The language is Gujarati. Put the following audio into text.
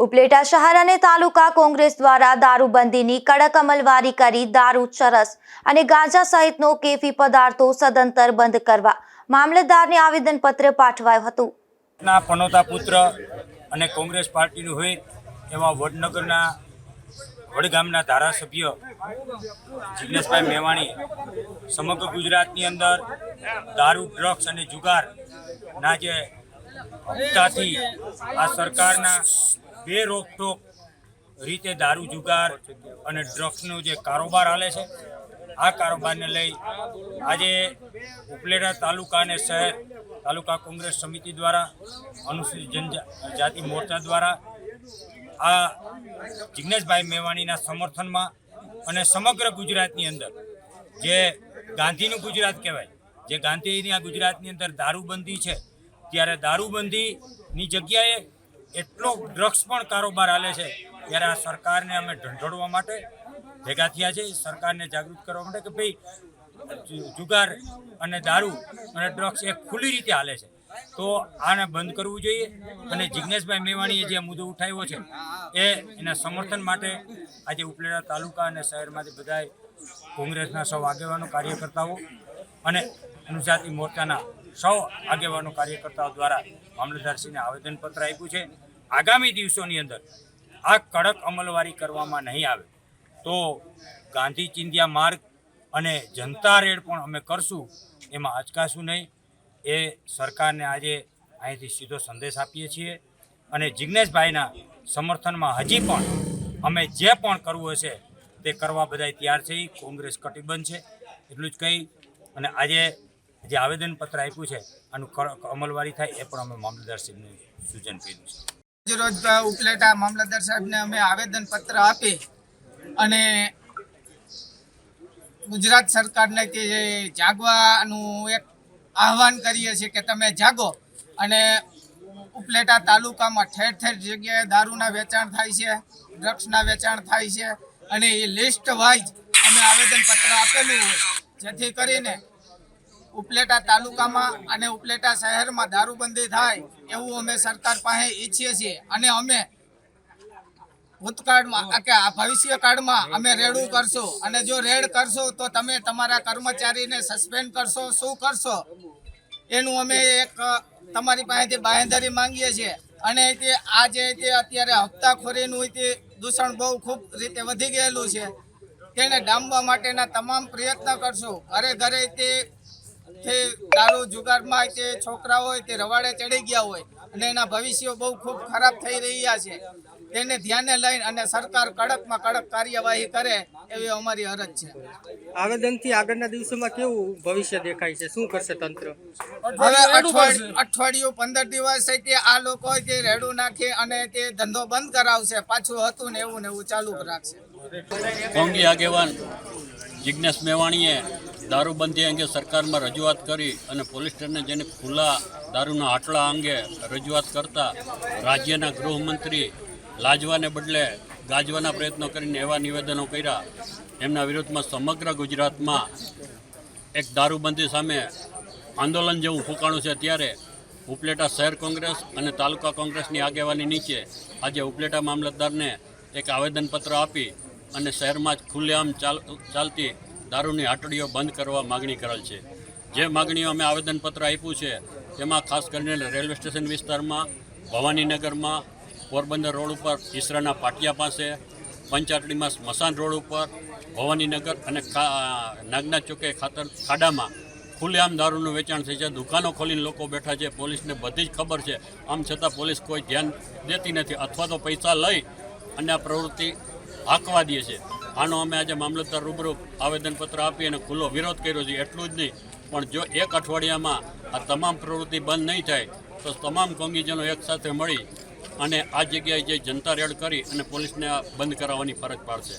ઉપલેટા શહેર અને તાલુકા કોંગ્રેસ દ્વારા દારૂબંધીની કડક અમલવારી કરી દારૂ ચરસ અને ગાંજા સહિતનો કેફી પદાર્થો સદંતર બંધ કરવા મામલતદારને આવેદનપત્ર પાઠવાયું હતું. ના પનોતા પુત્ર અને કોંગ્રેસ પાર્ટીનું હોય એવા વડનગરના વડગામના ધારાસભ્ય જિગ્નેશભાઈ મેવાણી સમગ્ર ગુજરાતની અંદર દારૂ, ડ્રગ્સ અને જુગારના જે આ સરકારના બે રોકટોક રીતે દારૂ જુગાર અને ડ્રગ્સનો જે કારોબાર હાલે છે, આ કારોબારને લઈ આજે ઉપલેટા તાલુકા અને શહેર તાલુકા કોંગ્રેસ સમિતિ દ્વારા, અનુસૂચિત જનજાતિ મોરચા દ્વારા આ જિગ્નેશભાઈ મેવાણીના સમર્થનમાં અને સમગ્ર ગુજરાતની અંદર, જે ગાંધીનું ગુજરાત કહેવાય, જે ગાંધીની આ ગુજરાતની અંદર દારૂબંધી છે, ત્યારે દારૂબંધીની જગ્યાએ એટલો ડ્રગ્સ પણ કારોબાર હાલે છે ત્યારે આ સરકારને અમે ઢંઢોળવા માટે ભેગા થયા છે. સરકારને જાગૃત કરવા માટે કે ભાઈ, જુગાર અને દારૂ અને ડ્રગ્સ એ ખુલ્લી રીતે હાલે છે. તો આને બંધ કરવું જોઈએ અને જિજ્ઞેશભાઈ મેવાણીએ જે મુદ્દો ઉઠાવ્યો છે એ એના સમર્થન માટે આજે ઉપલેટા તાલુકા અને શહેરમાંથી બધાય કોંગ્રેસના સૌ આગેવાનો, કાર્યકર્તાઓ અને અનુજાતિ મોરચાના સૌ આગેવાનો કાર્યકર્તાઓ દ્વારા મામલતદારશ્રીને આવેદનપત્ર આપ્યું છે. આગામી દિવસોની અંદર આ કડક અમલવારી કરવામાં નહીં આવે તો ગાંધી ચિંધ્યા માર્ગ અને જનતા રેડ પણ અમે કરશું, એમાં અચકાશું નહીં. એ સરકારને આજે અહીંથી સીધો સંદેશ આપીએ છીએ અને જિજ્ઞેશભાઈના સમર્થનમાં હજી પણ અમે જે પણ કરવું હશે તે કરવા બધા તૈયાર છે. કોંગ્રેસ કટિબદ્ધ છે, એટલું જ કહી અને આજે જે આવેદનપત્ર આપ્યું છે આનું અમલવારી થાય એ પણ અમે મામલતદારશ્રીને સૂચન કર્યું છે. રોજ ઉપલેટા મામલતદાર સાહેબને અમે આવેદન પત્ર આપી અને ગુજરાત સરકારને તે જાગવાનું એક આહવાન કરીએ છીએ કે તમે જાગો અને ઉપલેટા તાલુકામાં ઠેર ઠેર જગ્યાએ દારૂના વેચાણ થાય છે, ડ્રગ્સના વેચાણ થાય છે અને એ લિસ્ટ વાઇઝ અમે આવેદનપત્ર આપેલું હોય જેથી કરીને ઉપલેટા તાલુકામાં અને ઉપલેટા શહેરમાં દારૂબંધી થાય એવું અમે સરકાર પાસે ઈચ્છીએ છીએ. અને અમે ભૂતકાળમાં કે આ ભવિષ્યકાળમાં અમે રેડું કરશું. અને જો રેડ કરશો તો તમે તમારા કર્મચારીને સસ્પેન્ડ કરશો. શું કરશો? એનું અમે એક, તમારી પાસેથી બાંહેધરી માંગીએ છીએ. અને તે આ જે તે અત્યારે હપ્તાખોરીનું તે દૂષણ બહુ ખૂબ રીતે વધી ગયેલું છે. તેને ડામવા માટેના તમામ પ્રયત્ન કરશું. ઘરે ઘરે તે તે દારૂ જુગારમાં તે છોકરા હોય તે રવાડે ચડી ગયા હોય અને એના ભવિષ્યો બહુ ખૂબ ખરાબ થઈ રહ્યા છે. તેને ધ્યાને લઈને અને સરકાર કડકમાં કડક કાર્યવાહી કરે એવી અમારી અરજ છે. આવેદનથી આગળના દિવસોમાં કેવું ભવિષ્ય દેખાય છે? શું કરશે તંત્ર? હવે અઠવાડિયું અઠવાડિયું પંદર દિવસ છે કે આ લોકો તે રેડું નાખી અને તે ધંધો બંધ કરાવશે પાછું હતું ને એવું ને એવું ચાલુ રાખશે. કોંગી આગેવાન જિજ્ઞેશ મેવાણીએ દારૂબંધી અંગે સરકારમાં રજૂઆત કરી અને પોલીસ સ્ટેશને જેને ખુલ્લા દારૂના આટલા અંગે રજૂઆત કરતા રાજ્યના ગૃહમંત્રી લાજવાને બદલે ગાજવાના પ્રયત્નો કરીને એવા નિવેદનો કર્યા. એમના વિરોધમાં સમગ્ર ગુજરાતમાં એક દારૂબંધી સામે આંદોલન જેવું ફૂંકાણું છે ત્યારે ઉપલેટા શહેર કોંગ્રેસ અને તાલુકા કોંગ્રેસની આગેવાની નીચે આજે ઉપલેટા મામલતદારને એક આવેદનપત્ર આપી અને શહેરમાં જ ખુલ્લેઆમ ચાલ, ચાલતી દારૂની હાટડીઓ બંધ કરવા માગણી કરેલ છે. જે માગણીઓ અમે આવેદનપત્ર આપ્યું છે, તેમાં ખાસ કરીને રેલવે સ્ટેશન વિસ્તારમાં, ભવાનીનગરમાં, પોરબંદર રોડ ઉપર, ઈસરાના પાટિયા પાસે પંચાટડીમાં સ્મશાન રોડ ઉપર, ભવાનીનગર અને નાગના ચોકે ખાતર, ખાડામાં ખુલ્લેઆમ દારૂનું વેચાણ થઈ છે. દુકાનો ખોલીને લોકો બેઠા છે. પોલીસને બધી જ ખબર છે. આમ છતાં પોલીસ કોઈ ધ્યાન દેતી નથી અથવા તો પૈસા લઈ અને આ પ્રવૃત્તિ હાંકવા દે છે. આનો અમે આજે મામલતદાર રૂબરૂ આવેદનપત્ર આપી અને ખુલ્લો વિરોધ કર્યો છે, એટલું જ નહીં. પણ જો એક અઠવાડિયામાં આ તમામ પ્રવૃત્તિ બંધ નહીં થાય, તો તમામ કોંગીજનો એકસાથે મળી અને આ જગ્યાએ જે જનતા રેડ કરી અને પોલીસને આ બંધ કરાવવાની ફરજ પાડશે.